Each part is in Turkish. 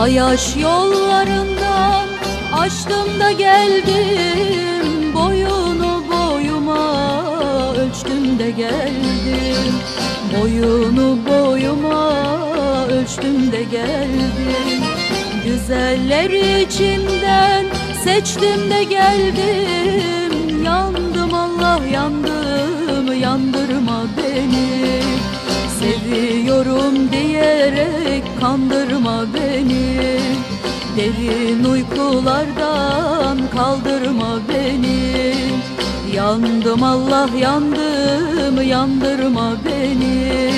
Ayaş yollarından açtım da geldim Boyunu boyuma ölçtüm de geldim. Boyunu boyuma ölçtüm de geldim. Güzeller içinden seçtim de geldim. Yandım Allah yandım yandırma beni. Seviyorum diyerek kandırma beni Derin uykulardan kaldırma beni. Yandım Allah yandım yandırma beni.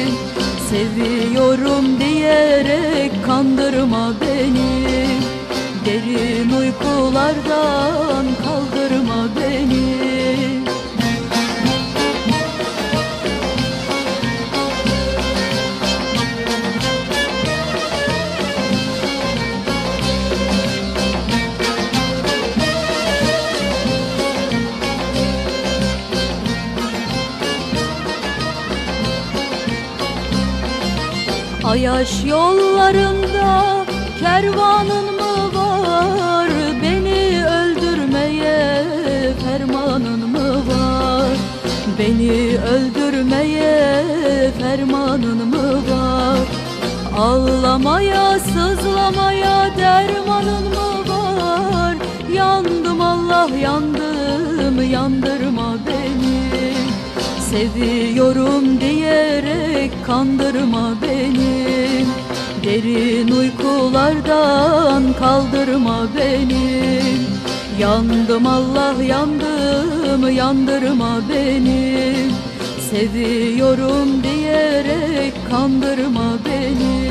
Seviyorum diyerek kandırma beni. Derin uykulardan kaldırma beni Ayaş yollarında kervanın mı var? Beni öldürmeye fermanın mı var? Beni öldürmeye fermanın mı var? Ağlamaya sızlamaya dermanın mı var? Yandım Allah yandım yandırma beni Seviyorum diyerek kandırma beni. Derin uykulardan kaldırma beni. Yandım Allah yandım yandırma beni. Seviyorum diyerek kandırma beni